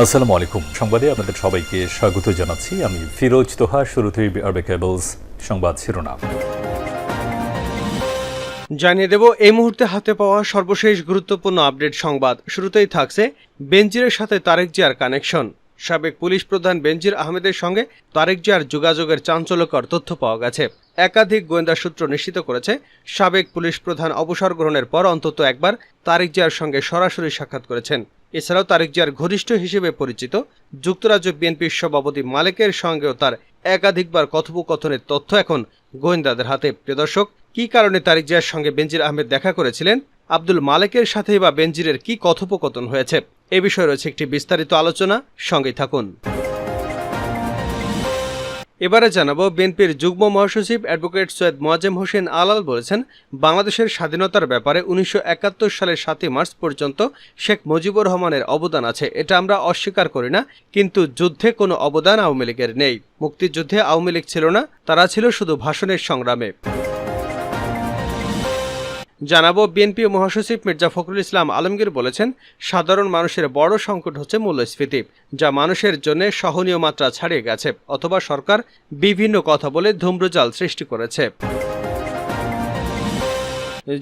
আসসালামু আলাইকুম। সংবাদে আপনাদের সবাইকে স্বাগত জানাচ্ছি। আমি ফিরোজ তোহা, শুরুতেই আরবে কেবলস সংবাদ শিরোনাম। জানিয়ে দেব, এই মুহূর্তে হাতে পাওয়া সর্বশেষ গুরুত্বপূর্ণ আপডেট সংবাদ। শুরুতেই থাকছে বেনজিরের সাথে তারেক জিয়ার কানেকশন। সাবেক পুলিশ প্রধান বেনজির আহমেদের সঙ্গে তারেক জিয়ার যোগাযোগের চাঞ্চল্যকর তথ্য পাওয়া গেছে। একাধিক গোয়েন্দা সূত্র নিশ্চিত করেছে, সাবেক পুলিশ প্রধান অবসর গ্রহণের পর অন্তত একবার তারেক জিয়ার সঙ্গে সরাসরি সাক্ষাৎ করেছেন। এছাড়াও তারেক জিয়ার ঘনিষ্ঠ হিসেবে পরিচিত যুক্তরাজ্য বিএনপির সভাপতি মালেকের সঙ্গেও তার একাধিকবার কথোপকথনের তথ্য এখন গোয়েন্দাদের হাতে। প্রিয় দর্শক, কী কারণে তারিক জিয়ার সঙ্গে বেনজির আহমেদ দেখা করেছিলেন? আব্দুল মালেকের সাথে বা বেনজিরের কি কথোপকথন হয়েছে? এ বিষয়ে রয়েছে একটি বিস্তারিত আলোচনা। সঙ্গে থাকুন। এবারে জানাব বিএনপির যুগ্ম মহাসচিব অ্যাডভোকেট সৈয়দ মোয়াজেম হোসেন আলাল বলেছেন, বাংলাদেশের স্বাধীনতার ব্যাপারে উনিশশো একাত্তর সালের সাতই মার্চ পর্যন্ত শেখ মুজিবুর রহমানের অবদান আছে, এটা আমরা অস্বীকার করি না, কিন্তু যুদ্ধে কোনো অবদান আওয়ামী লীগের নেই। মুক্তিযুদ্ধে আওয়ামী লীগ ছিল না, তারা ছিল শুধু ভাষণের সংগ্রামে। জানাব বিএনপি মহাসচিব মির্জা ফখরুল ইসলাম আলমগীর বলেছেন, সাধারণ মানুষের বড় সংকট হচ্ছে মূল্যস্ফীতি, যা মানুষের জন্য সহনীয় মাত্রা ছাড়িয়ে গেছে, অথবা সরকার বিভিন্ন কথা বলে ধূম্রজাল সৃষ্টি করেছে।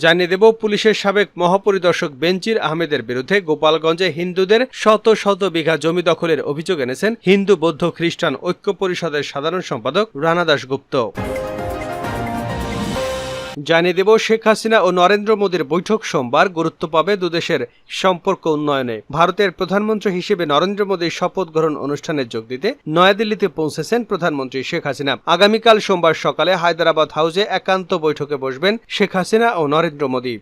জানিয়ে দেব, পুলিশের সাবেক মহাপরিদর্শক বেনজির আহমেদের বিরুদ্ধে গোপালগঞ্জে হিন্দুদের শত শত বিঘা জমি দখলের অভিযোগ এনেছেন হিন্দু বৌদ্ধ খ্রিস্টান ঐক্য পরিষদের সাধারণ সম্পাদক রানা দাস গুপ্ত জানিয়ে দেব, শেখ হাসিনা ও নরেন্দ্র মোদীর বৈঠক সোমবার গুরুত্ব পাবে দুদেশের সম্পর্ক উন্নয়নে। ভারতের প্রধানমন্ত্রী হিসেবে নরেন্দ্র মোদীর শপথ গ্রহণ অনুষ্ঠানে যোগ দিতে নয়াদিল্লিতে পৌঁছেছেন প্রধানমন্ত্রী শেখ হাসিনা। আগামীকাল সোমবার সকালে হায়দ্রাবাদ হাউসে একান্ত বৈঠকে বসবেন শেখ হাসিনা ও নরেন্দ্র মোদী।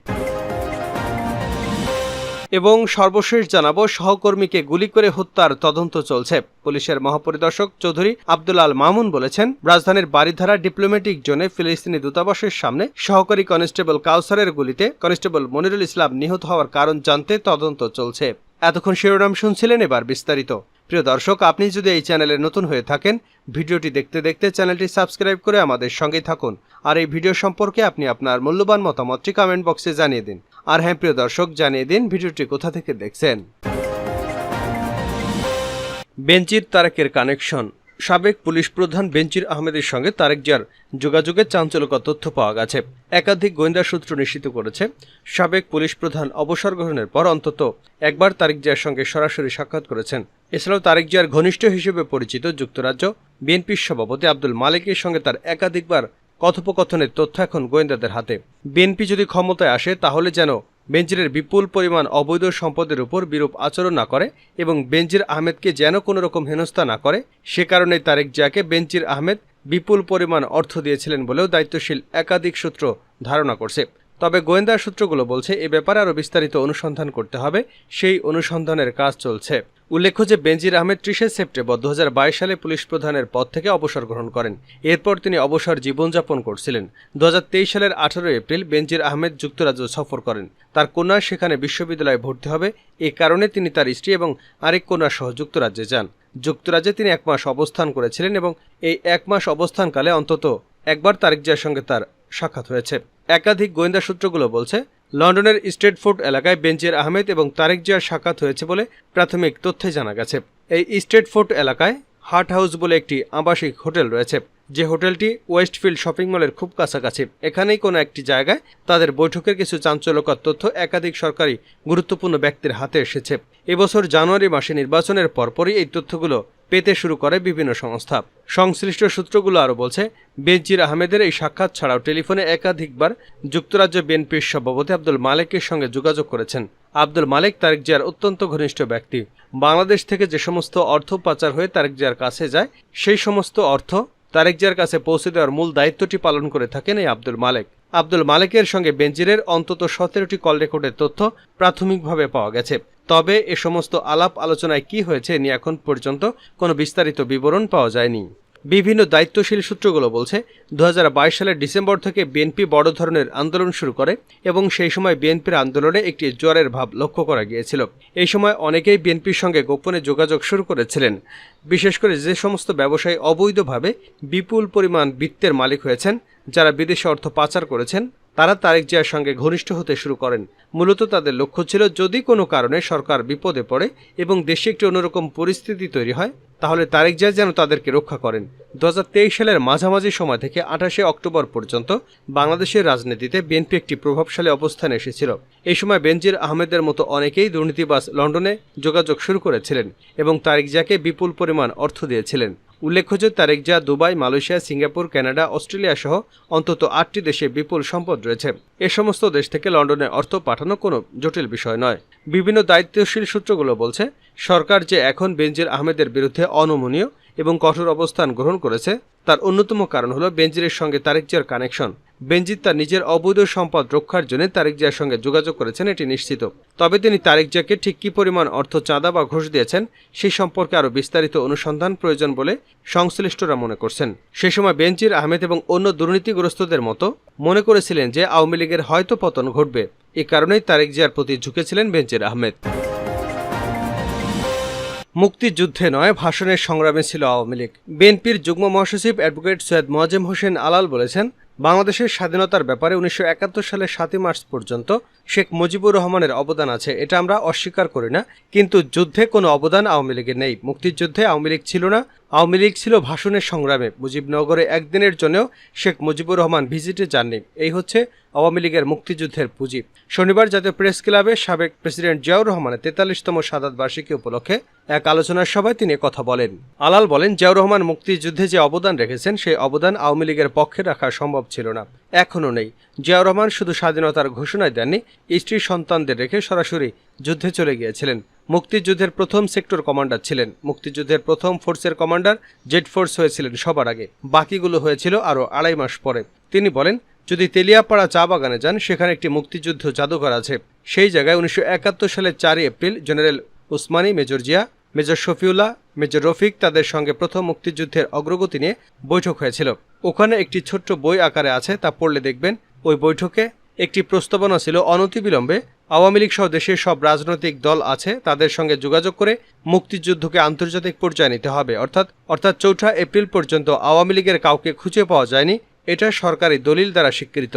এবং সর্বশেষ জানাব, সহকর্মীকে গুলি করে হত্যার তদন্ত চলছে। পুলিশের মহাপরিদর্শক চৌধুরী আব্দুল আল মামুন বলেছেন, রাজধানীর বাড়িধারা ডিপ্লোম্যাটিক জোনে ফিলিস্তিনি দূতাবাসের সামনে সহকারী কনস্টেবল কাউসারের গুলিতে কনস্টেবল মনিরুল ইসলাম নিহত হওয়ার কারণ জানতে তদন্ত চলছে। এতক্ষণ শিরোনাম শুনছিলেন এবার বিস্তারিত। প্রিয় দর্শক, আপনি যদি এই চ্যানেলে নতুন হয়ে থাকেন, ভিডিওটি দেখতে দেখতে চ্যানেলটি সাবস্ক্রাইব করে আমাদের সঙ্গে থাকুন। আর এই ভিডিও সম্পর্কে আপনি আপনার মূল্যবান মতামতটি কমেন্ট বক্সে জানিয়ে দিন। আর হ্যাঁ প্রিয় দর্শক, জানিয়ে দিন ভিডিওটি কোথা থেকে দেখছেন। বেঞ্চির তারেকের কানেকশন। সাবেক পুলিশ প্রধান বেঞ্চির আহমেদের সঙ্গে তারেক জিয়ার যোগাযোগের চাঞ্চল্যকর তথ্য পাওয়া গেছে। একাধিক গোয়েন্দা সূত্র নিশ্চিত করেছে, সাবেক পুলিশ প্রধান অবসর গ্রহণের পর অন্তত একবার তারেক জিয়ার সঙ্গে সরাসরি সাক্ষাৎ করেছেন। এছাড়াও তারেক জিয়ার ঘনিষ্ঠ হিসেবে পরিচিত যুক্তরাজ্য বিএনপির সভাপতি আব্দুল মালিকের সঙ্গে তার একাধিকবার কথোপকথনের তথ্য এখন গোয়েন্দাদের হাতে। বিএনপি যদি ক্ষমতায় আসে, তাহলে যেন বেঞ্জিরের বিপুল পরিমাণ অবৈধ সম্পদের উপর বিরূপ আচরণ না করে এবং বেঞ্জির আহমেদকে যেন কোনো রকম হেনস্থা না করে। সে কারণে তারেক জিয়াকে বেঞ্জির আহমেদ বিপুল পরিমাণ অর্থ দিয়েছিলেন বলেও দায়িত্বশীল একাধিক সূত্র ধারণা করছে। তবে গোয়েন্দা সূত্রগুলো বলছে, এ ব্যাপারে আরও বিস্তারিত অনুসন্ধান করতে হবে। সেই অনুসন্ধানের কাজ চলছে। উল্লেখ্য যে বেনজির আহমেদ ত্রিশে সেপ্টেম্বর দু হাজার বাইশ সালে পুলিশ প্রধানের পদ থেকে অবসর গ্রহণ করেন। এরপর তিনি অবসর জীবনযাপন করছিলেন। দু হাজার তেইশ সালের আঠারো এপ্রিল বেনজির আহমেদ যুক্তরাজ্য সফর করেন। তার কন্যা সেখানে বিশ্ববিদ্যালয়ে ভর্তি হবে। এ কারণে তিনি তার স্ত্রী এবং আরেক কন্যা সহ যুক্তরাজ্যে যান। যুক্তরাজ্যে তিনি এক মাস অবস্থান করেছিলেন এবং এই এক মাস অবস্থানকালে অন্তত একবার তারেক জিয়ার সঙ্গে তার সাক্ষাৎ হয়েছে। একাধিক গোয়েন্দা সূত্রগুলো বলছে, লন্ডনের স্টেটফোর্ড এলাকায় বেঞ্জির আহমেদ এবং তারেক জিয়ার সাক্ষাৎ হয়েছে বলে প্রাথমিক তথ্যে জানা গেছে। এই স্টেটফোর্ড এলাকায় হার্ট হাউস বলে একটি আবাসিক হোটেল রয়েছে, যে হোটেলটি ওয়েস্টফিল্ড শপিং মলের খুব কাছাকাছি। এখানেই কোনো একটি জায়গায় তাদের বৈঠকের কিছু চাঞ্চল্যকর তথ্য একাধিক সরকারি গুরুত্বপূর্ণ ব্যক্তির হাতে এসেছে। এবছর জানুয়ারি মাসে নির্বাচনের পরপরই এই তথ্যগুলো পেতে শুরু করে বিভিন্ন সংস্থা। সংশ্লিষ্ট সূত্রগুলো আরও বলছে, বেনজির আহমেদের এই সাক্ষাৎ ছাড়াও টেলিফোনে একাধিকবার যুক্তরাজ্য বিএনপির সভাপতি আব্দুল মালেকের সঙ্গে যোগাযোগ করেছেন। আব্দুল মালেক তারেক জিয়ার অত্যন্ত ঘনিষ্ঠ ব্যক্তি। বাংলাদেশ থেকে যে সমস্ত অর্থ পাচার হয়ে তারেক জিয়ার কাছে যায়, সেই সমস্ত অর্থ তারেক জিয়ার কাছে পৌঁছে দেওয়ার মূল দায়িত্বটি পালন করে থাকেন এই আব্দুল মালেক। আব্দুল মালেকের সঙ্গে বেঞ্জিরের অন্তত সতেরোটি কল রেকর্ডের তথ্য প্রাথমিকভাবে পাওয়া গেছে। তবে এ সমস্ত আলাপ আলোচনায় কি হয়েছে নিয়ে এখন পর্যন্ত কোনো বিস্তারিত বিবরণ পাওয়া যায়নি। বিভিন্ন দায়িত্বশীল সূত্রগুলো বলছে দু হাজার বাইশ সালের ডিসেম্বর থেকে বিএনপি বড় ধরনের আন্দোলন শুরু করে এবং সেই সময় বিএনপির আন্দোলনে একটি জ্বরের ভাব লক্ষ্য করা গিয়েছিল। এই সময় অনেকেই বিএনপির সঙ্গে গোপনে যোগাযোগ শুরু করেছিলেন। বিশেষ করে যে সমস্ত ব্যবসায়ী অবৈধভাবে বিপুল পরিমাণ বৃত্তের মালিক হয়েছেন, যারা বিদেশে অর্থ পাচার করেছেন তারা তারেক জিয়ার সঙ্গে ঘনিষ্ঠ হতে শুরু করেন। মূলত তাদের লক্ষ্য ছিল, যদি কোনো কারণে সরকার বিপদে পড়ে এবং দেশে একটি অন্যরকম পরিস্থিতি তৈরি হয়, তাহলে তারেক জিয়া যেন তাদেরকে রক্ষা করেন। দু হাজার তেইশ সালের মাঝামাঝি সময় থেকে আঠাশে অক্টোবর পর্যন্ত বাংলাদেশের রাজনীতিতে বিএনপি একটি প্রভাবশালী অবস্থানে এসেছিল। এই সময় বেনজির আহমেদের মতো অনেকেই দুর্নীতিবাস লন্ডনে যোগাযোগ শুরু করেছিলেন এবং তারেক জিয়াকে বিপুল পরিমাণ অর্থ দিয়েছিলেন। উল্লেখ্য যে তারেক যা Dubai, Malaysia, Singapore, Canada, Australia সহ অন্তত আটটি দেশে বিপুল সম্পদ রয়েছে। এ সমস্ত দেশ থেকে লন্ডনে অর্থ পাঠানো কোনো জটিল বিষয় নয়। বিভিন্ন দায়িত্বশীল সূত্রগুলো বলছে, সরকার যে এখন বেঞ্জির আহমেদের বিরুদ্ধে অনমনীয় এবং কঠোর অবস্থান গ্রহণ করেছে। তার অন্যতম কারণ হলো বেনজিরের সঙ্গে তারেক জিয়ার কানেকশন। বেনজির তার নিজের অবৈধ সম্পদ রক্ষার জন্য তারেক জিয়ার সঙ্গে যোগাযোগ করেছেন, এটি নিশ্চিত। তবে তিনি তারেক জিয়াকে ঠিক কী পরিমাণ অর্থ চাঁদা বা ঘুষ দিয়েছেন সেই সম্পর্কে আরও বিস্তারিত অনুসন্ধান প্রয়োজন বলে সংশ্লিষ্টরা মনে করছেন। সে সময় বেনজির, আহমেদ এবং অন্য দুর্নীতিগ্রস্তদের মতো মনে করেছিলেন যে আওয়ামী লীগের হয়তো পতন ঘটবে। এ কারণেই তারেক জিয়ার প্রতি ঝুঁকেছিলেন বেনজির, আহমেদ। মুক্তিযুদ্ধে নয়, ভাষণের সংগ্রামে ছিল আওয়ামী লীগ। বিএনপির যুগ্ম মহাসচিব অ্যাডভোকেট সৈয়দ মোয়াজেম হোসেন আলাল বলেছেন, বাংলাদেশের স্বাধীনতার ব্যাপারে উনিশশো একাত্তর সালের সাতই মার্চ পর্যন্ত শেখ মুজিবুর রহমানের অবদান আছে, এটা আমরা অস্বীকার করি না। কিন্তু যুদ্ধে কোনো অবদান আওয়ামী লীগের নেই। মুক্তিযুদ্ধে আওয়ামী লীগ ছিল না। আওয়ামী লীগ ছিল ভাষণের সংগ্রামে। মুজিবনগরে একদিনের জন্যও শেখ মুজিবুর রহমান ভিজিটে যাননি। এই হচ্ছে আওয়ামী লীগের মুক্তিযুদ্ধের পুঁজি। শনিবার জাতীয় প্রেস ক্লাবে সাবেক প্রেসিডেন্ট জিয়াউর রহমানের তেতাল্লিশতম সাদাত বার্ষিকী উপলক্ষে এক আলোচনার সভায় তিনি কথা বলেন। আলাল বলেন, জিয়াউর রহমান মুক্তিযুদ্ধে যে অবদান রেখেছেন, সেই অবদান আওয়ামী লীগের পক্ষে রাখা সম্ভব ছিল না। এখনও নেই। জিয়াউর রহমান শুধু স্বাধীনতার ঘোষণায় দেননি, স্ত্রী সন্তানদের রেখে সরাসরি যুদ্ধে চলে গিয়েছিলেন। মুক্তিযুদ্ধের প্রথম সেক্টর কমান্ডার ছিলেন। মুক্তিযুদ্ধের প্রথম ফোর্সের কমান্ডার জেড ফোর্স হয়েছিলেন সবার আগে। বাকিগুলো হয়েছিল আরও আড়াই মাস পরে। তিনি বলেন, যদি তেলিয়াপাড়া চা বাগানে যান, সেখানে একটি মুক্তিযুদ্ধ জাদুঘর আছে। সেই জায়গায় উনিশশো একাত্তর সালের চারই April general Osmani major Zia major Shafiullah, major Rafiq তাদের সঙ্গে প্রথম মুক্তিযুদ্ধের অগ্রগতি নিয়ে বৈঠক হয়েছিল। ওখানে একটি ছোট্ট বই আকারে আছে, তা পড়লে দেখবেন। ওই বৈঠকে একটি প্রস্তাবনা ছিল অনতিবিলম্বে। আওয়ামী লীগ সহ দেশের সব রাজনৈতিক দল আছে, তাদের সঙ্গে যোগাযোগ করে মুক্তিযুদ্ধকে আন্তর্জাতিক পর্যায়ে নিতে হবে। অর্থাৎ অর্থাৎ চৌঠা এপ্রিল পর্যন্ত আওয়ামী লীগের কাউকে খুঁজে পাওয়া যায়নি, এটা সরকারি দলিল দ্বারা স্বীকৃত।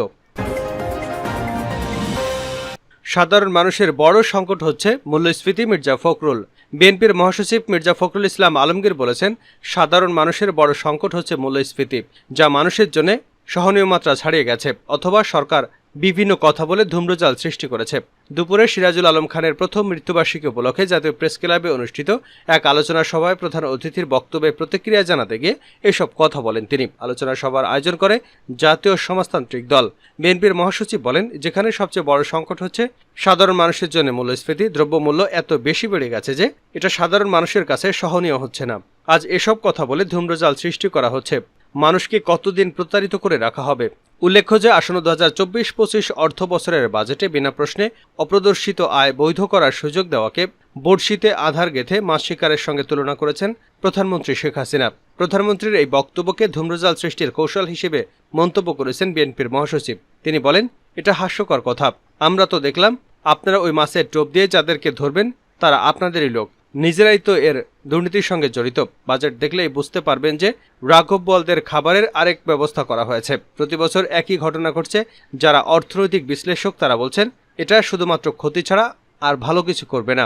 সাধারণ মানুষের বড় সংকট হচ্ছে মূল্যস্ফীতি মির্জা ফখরুল। বিএনপির মহাসচিব মির্জা ফখরুল ইসলাম আলমগীর বলেছেন, সাধারণ মানুষের বড় সংকট হচ্ছে মূল্যস্ফীতি, যা মানুষের জন্য সহনীয় মাত্রা ছাড়িয়ে গেছে, অথবা সরকার বিভিন্ন কথা বলে ধূম্রজাল সৃষ্টি করেছে। দুপুরে সিরাজুল আলম খানের প্রথম মৃত্যুবার্ষিকী উপলক্ষে জাতীয় প্রেস ক্লাবে অনুষ্ঠিত এক আলোচনা সভায় প্রধান অতিথির বক্তব্যে প্রতিক্রিয়া জানাতে গিয়ে এসব কথা বলেন তিনি। আলোচনা সভার আয়োজন করে জাতীয় সমাজতান্ত্রিক দল। বিএনপির মহাসচিব বলেন, যেখানে সবচেয়ে বড় সংকট হচ্ছে, সাধারণ মানুষের জন্য মূল্যস্ফীতি, দ্রব্যমূল্য এত বেশি বেড়ে গেছে যে এটা সাধারণ মানুষের কাছে সহনীয় হচ্ছে না। আজ এসব কথা বলে ধূম্রজাল সৃষ্টি করা হচ্ছে। মানুষকে কতদিন প্রতারিত করে রাখা হবে? উল্লেখ্য যে, আসন্ন দু হাজার চব্বিশ পঁচিশ অর্থ বছরের বাজেটে বিনা প্রশ্নে অপ্রদর্শিত আয় বৈধ করার সুযোগ দেওয়াকে বর্ষিতে আধার গেথে মাছ শিকারের সঙ্গে তুলনা করেছেন প্রধানমন্ত্রী শেখ হাসিনা। প্রধানমন্ত্রীর এই বক্তব্যকে ধূম্রজাল সৃষ্টির কৌশল হিসেবে মন্তব্য করেছেন বিএনপির মহাসচিব। তিনি বলেন, এটা হাস্যকর কথা। আমরা তো দেখলাম, আপনারা ওই মাছের টোপ দিয়ে যাদেরকে ধরবেন, তারা আপনাদেরই লোক। নিজেরাই তো এর দুর্নীতির সঙ্গে জড়িত। বাজেট দেখলেই বুঝতে পারবেন যে রাঘব বলদের খাবারের আরেক ব্যবস্থা করা হয়েছে। প্রতি বছর একই ঘটনা ঘটছে, যারা অর্থনৈতিক বিশ্লেষক তারা বলছেন, এটা শুধুমাত্র ক্ষতি ছাড়া আর ভালো কিছু করবে না।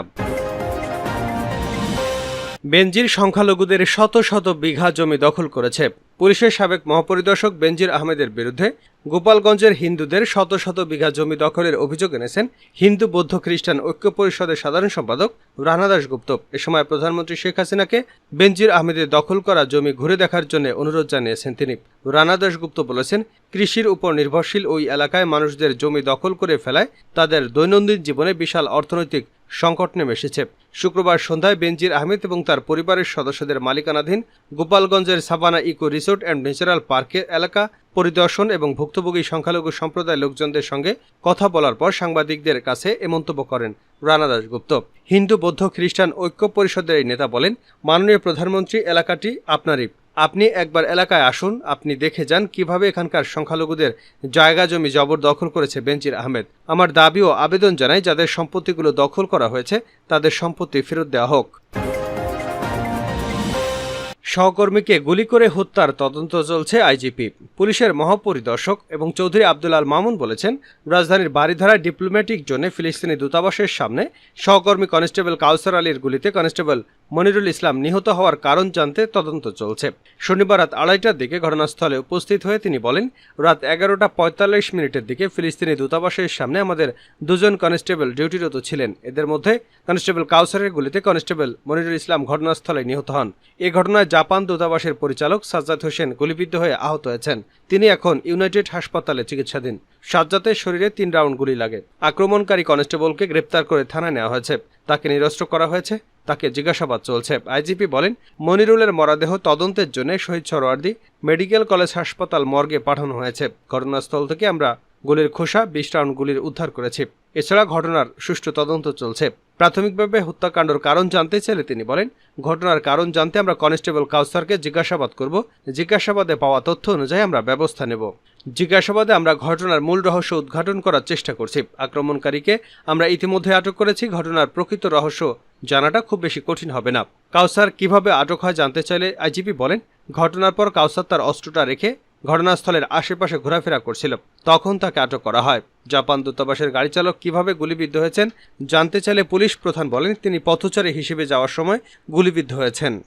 বেনজির সংখ্যালঘুদের শত শত বিঘা জমি দখল করেছে। পুলিশের সাবেক মহাপরিদর্শক বেনজির আহমেদের বিরুদ্ধে গোপালগঞ্জের হিন্দুদের শত শত বিঘা জমি দখলের অভিযোগ এনেছেন হিন্দু বৌদ্ধ খ্রিস্টান ঐক্য পরিষদের সাধারণ সম্পাদক রানা দাশগুপ্ত। এ সময় প্রধানমন্ত্রী শেখ হাসিনাকে বেনজির আহমেদের দখল করা জমি ঘুরে দেখার জন্য অনুরোধ জানিয়েছেন তিনি। রানা দাশগুপ্ত বলেছেন, কৃষির উপর নির্ভরশীল ওই এলাকায় মানুষদের জমি দখল করে ফেলায় তাদের দৈনন্দিন জীবনে বিশাল অর্থনৈতিক সংকট নেমে এসেছে। শুক্রবার সন্ধ্যায় বেনজির আহমেদ এবং তার পরিবারের সদস্যদের মালিকানাধীন গোপালগঞ্জের Sabana eco resort and natural পার্কের এলাকা পরিদর্শন এবং ভুক্তভোগী সংখ্যালঘু সম্প্রদায় লোকজনদের সঙ্গে কথা বলার পর সাংবাদিকদের কাছে এ মন্তব্য করেন রানা দাশগুপ্ত। হিন্দু, বৌদ্ধ, খ্রিস্টান ঐক্য পরিষদের এই নেতা বলেন, মাননীয় প্রধানমন্ত্রী, এলাকাটি আপনারই। আপনি একবার এলাকায় আসুন, আপনি দেখে যান কীভাবে এখানকার সংখ্যালঘুদের জায়গা জমি জবরদখল করেছে বেনজির আহমেদ। আমার দাবি ও আবেদন জানাই যাদের সম্পত্তিগুলো দখল করা হয়েছে, তাদের সম্পত্তি ফেরত দেওয়া হোক। সহকর্মীকে গুলি করে হত্যার তদন্ত চলছে আইজিপি। পুলিশের মহাপরিদর্শক এবং চৌধুরী আব্দুল আল মামুন বলেছেন, রাজধানীর বাড়িধারা ডিপ্লোম্যাটিক জোনে ফিলিস্তিনি দূতাবাসের সামনে সহকর্মী কনস্টেবল কাউসার আলীর গুলিতে কনস্টেবল মনিরুল ইসলাম নিহত হওয়ার কারণ জানতে তদন্ত চলছে। শনিবার রাত আড়াইটার দিকে ঘটনাস্থলে উপস্থিত হয়ে তিনি বলেন, রাত এগারোটা পঁয়তাল্লিশ মিনিটের দিকে ফিলিস্তিনি দূতাবাসের সামনে আমাদের দুজন কনস্টেবল ডিউটিরত ছিলেন। এদের মধ্যে কনস্টেবল কাউসারের গুলিতে কনস্টেবল মনিরুল ইসলাম ঘটনাস্থলে নিহত হন। এ ঘটনায় জাপান দূতাবাসের পরিচালক সাজ্জাদ হোসেন গুলিবিদ্ধ হয়ে আহত হয়েছেন। তিনি এখন ইউনাইটেড হাসপাতালে চিকিৎসাধীন। সাজ্জাদের শরীরে তিন রাউন্ড গুলি লাগে। আক্রমণকারী কনস্টেবলকে গ্রেপ্তার করে থানায় নেওয়া হয়েছে। তাকে নিরস্ত্র করা হয়েছে। তাকে জিজ্ঞাসাবাদ চলছে। আইজিপি বলেন, মনিরুলের মরাদেহ তদন্তের জন্য শহীদ সরোয়ার্দি মেডিকেল কলেজ হাসপাতাল মর্গে পাঠানো হয়েছে। ঘটনাস্থল থেকে আমরা গুলির খোসা, বিশ রাউন্ড গুলির উদ্ধার করেছি। এছাড়া ঘটনার সুষ্ঠু তদন্ত চলছে। প্রাথমিকভাবে হত্যাকাণ্ডের কারণ জানতে চাইলে তিনি বলেন, ঘটনার কারণ জানতে আমরা কনস্টেবল কাউসারকে জিজ্ঞাসাবাদ করব। জিজ্ঞাসাবাদে পাওয়া তথ্য অনুযায়ী আমরা ব্যবস্থা নেব। জিজ্ঞাসাবাদে আমরা ঘটনার মূল রহস্য উদ্ঘাটন করার চেষ্টা করছি। আক্রমণকারীকে আমরা ইতিমধ্যে আটক করেছি। ঘটনার প্রকৃত রহস্য জানাটা খুব বেশি কঠিন হবে না। কাউসার কীভাবে আটক হয় জানতে চাইলে আইজিপি বলেন, ঘটনার পর কাউসার তার অস্ত্রটা রেখে ঘটনাস্থলের আশেপাশে ঘোরাফেরা করছিল। তখন তাকে আটক করা হয়। জাপান দূতাবাসের গাড়ি চালক কীভাবে গুলিবিদ্ধ হয়েছেন জানতে চাইলে পুলিশ প্রধান বলেন, তিনি পথচারী হিসেবে যাওয়ার সময় গুলিবিদ্ধ হয়েছেন।